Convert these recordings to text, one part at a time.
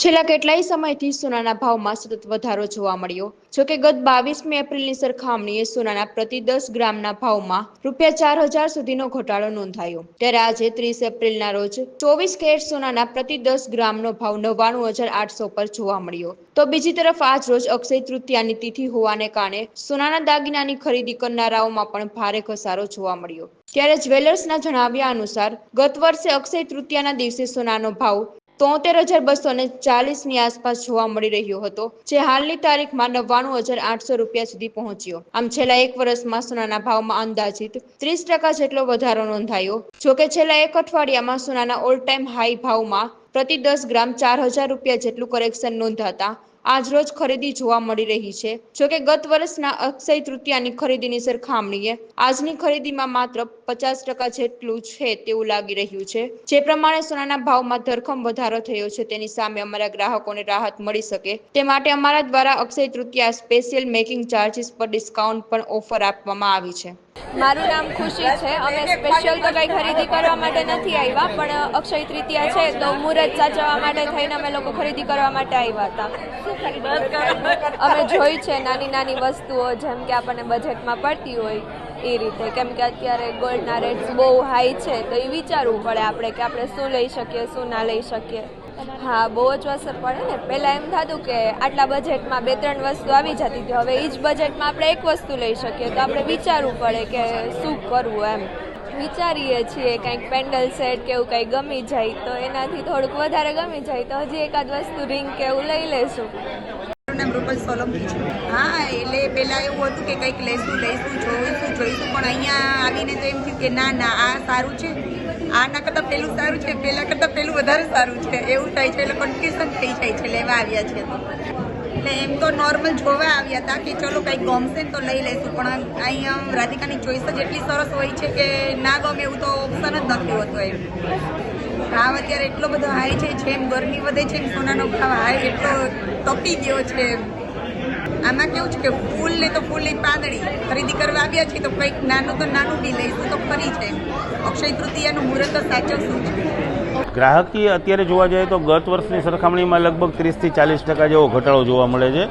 છેલ્લા કેટલાય સમયથી સોનાના ભાવમાં સતત વધારો જોવા મળ્યો. જોકે ગત બાવીસમી એપ્રિલની સરખામણીએ સોનાના પ્રતિ દસ ગ્રામના ભાવમાં રૂપિયા ચાર હજાર સુધીનો ઘટાડો નોંધાયો. ત્યારે આજે ત્રીસ એપ્રિલના રોજ ચોવીસ કેરેટ સોનાના પ્રતિ દસ ગ્રામનો ભાવ નવ્વાણું હજાર આઠસો પર જોવા મળ્યો. તો બીજી તરફ આજ રોજ અક્ષય તૃતીયાની તિથિ હોવાને કારણે સોનાના દાગીનાની ખરીદી કરનારાઓમાં પણ ભારે ઘસારો જોવા મળ્યો. ત્યારે જ્વેલર્સના જણાવ્યા અનુસાર, ગત વર્ષે અક્ષય તૃતીયાના દિવસે સોનાનો ભાવ તોતેર હજાર બસો ને ચાલીસની આસપાસ જોવા મળી રહ્યો હતો, જે હાલની તારીખમાં નવ્વાણું હજાર આઠસો રૂપિયા સુધી પહોંચ્યો. આમ છેલ્લા એક વર્ષમાં સોનાના ભાવમાં અંદાજિત ત્રીસ ટકા જેટલો વધારો નોંધાયો. જોકે છેલ્લા એક અઠવાડિયામાં સોનાના ઓલ ટાઈમ હાઈ ભાવમાં પ્રતિ દસ ગ્રામ ચાર હજાર રૂપિયા જેટલું કરેક્શન નોંધાતા આજરોજ ખરીદી જોવા મળી રહી છે. જોકે ગત વર્ષના અક્ષય તૃતીયાની ખરીદીની સરખામણીએ આજની ખરીદીમાં માત્ર પચાસ ટકા જેટલું છે તેવું લાગી રહ્યું છે. જે પ્રમાણે સોનાના ભાવમાં ધરખમ વધારો થયો છે, તેની સામે અમારા ગ્રાહકોને રાહત મળી શકે. તે માટે અમારા દ્વારા Akshaya Tritiya special making charges પર ડિસ્કાઉન્ટ પણ ઓફર આપવામાં આવી છે. મારું નામ ખુશી છે. અમે સ્પેશિયલ તો કંઈ ખરીદી કરવા માટે નથી આવ્યા, પણ અક્ષય તૃતીયા છે તો મુહૂર્ત સાચવવા માટે થઈને અમે લોકો ખરીદી કરવા માટે આવ્યા હતા. અમે જોઈ છે નાની નાની વસ્તુઓ, જેમ કે આપણને બજેટમાં પડતી હોય એ રીતે. કેમ કે અત્યારે ગોલ્ડના રેટ્સ બહુ હાઈ છે, તો એ વિચારવું પડે આપણે કે આપણે શું લઈ શકીએ, શું ના લઈ શકીએ. હા, બહુ જ અસર પડે ને. પહેલાં એમ થતું કે આટલા બજેટમાં બે, ત્રણ વસ્તુ આવી જતી હતી. હવે એ જ બજેટમાં આપણે એક વસ્તુ લઈ શકીએ. તો આપણે વિચારવું પડે કે શું કરવું એમ. વિચારીએ છીએ કંઈક પેન્ડલ સેટ કે એવું કંઈ ગમી જાય તો એનાથી થોડુંક વધારે ગમી જાય તો હજી એકાદ વસ્તુ રિંગ કે એવું લઈ લેશું. નામ રૂપલ સોલંકી હા, એટલે પહેલાં એવું હતું કે કંઈક લેશું લઈશું જોઈશું જોઈશું. પણ અહીંયા આવીને તો એમ થયું કે ના ના, આ સારું છે. આ ના કરતાં પેલું સારું છે પહેલાં કરતાં પેલું વધારે સારું છે. એવું થાય છે એટલે કન્ફ્યુઝન થઈ જાય છે, લેવા આવ્યા છે એટલે એમ તો નોર્મલ જોવા આવ્યા હતા કે ચલો કંઈક ગમશે ને તો લઈ લઈશું, પણ અહીંયા રાધિકાની ચોઈસ જ એટલી સરસ હોય છે કે ના ગમે એવું તો ઓપ્શન જ નથી હોતો એમ. ભાવ અત્યારે એટલો બધો હાઈ છે, જેમ ગરમી વધે છે એમ સોનાનો ભાવ હાઈ એટલો તપી ગયો છે આમાં કેવું છે કે ફૂલ ને તો ફૂલની પાંદડી ખરીદી કરવા આવ્યા છીએ, તો કંઈક નાનું તો નાનું બી લઈશું, તો ફરી છે. અક્ષય તૃતીયાનું મુહૂર્ત તો સાચવશું છે? ગ્રાહકી અત્યારે જોવા જઈએ તો ગત વર્ષની સરખામણીમાં લગભગ ત્રીસથી ચાલીસ ટકા જેવો ઘટાડો જોવા મળે છે.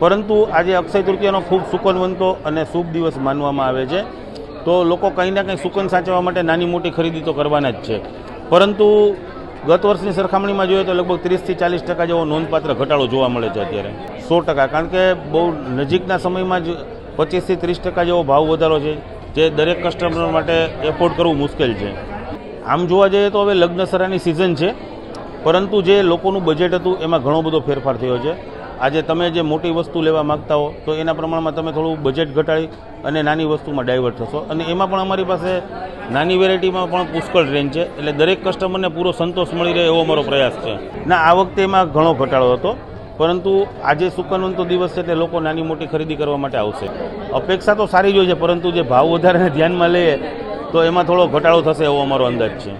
પરંતુ આજે અક્ષય તૃતીયાનો ખૂબ સુકનવંતો અને શુભ દિવસ માનવામાં આવે છે. તો લોકો કંઈ ના કંઈ સુકન સાચવવા માટે નાની મોટી ખરીદી તો કરવાના જ છે. પરંતુ ગત વર્ષની સરખામણીમાં જોઈએ તો લગભગ ત્રીસથી ચાલીસ ટકા જેવો નોંધપાત્ર ઘટાડો જોવા મળે છે અત્યારે. સો ટકા, કારણ કે બહુ નજીકના સમયમાં જ પચીસથી ત્રીસ ટકા જેવો ભાવ વધારો છે, જે દરેક કસ્ટમર માટે એફોર્ડ કરવું મુશ્કેલ છે. આમ જોવા જઈએ તો હવે લગ્નસરાની સિઝન છે, પરંતુ જે લોકોનું બજેટ હતું એમાં ઘણો બધો ફેરફાર થયો છે. આજે તમે જે મોટી વસ્તુ લેવા માગતા હો, તો એના પ્રમાણમાં તમે થોડું બજેટ ઘટાડી અને નાની વસ્તુમાં ડાયવર્ટ થશો. અને એમાં પણ અમારી પાસે નાની વેરાયટીમાં પણ પુષ્કળ રેન્જ છે, એટલે દરેક કસ્ટમરને પૂરો સંતોષ મળી રહે એવો અમારો પ્રયાસ છે. ના, આ વખતે એમાં ઘણો ઘટાડો હતો, પરંતુ આજે સુકનવંતો દિવસ છે એટલે લોકો નાની મોટી ખરીદી કરવા માટે આવશે. અપેક્ષા તો સારી જ હોય છે, પરંતુ જે ભાવ વધારાને ધ્યાનમાં લઈએ, તો એમાં થોડો ઘટાડો થશે એવો અમારો અંદાજ છે.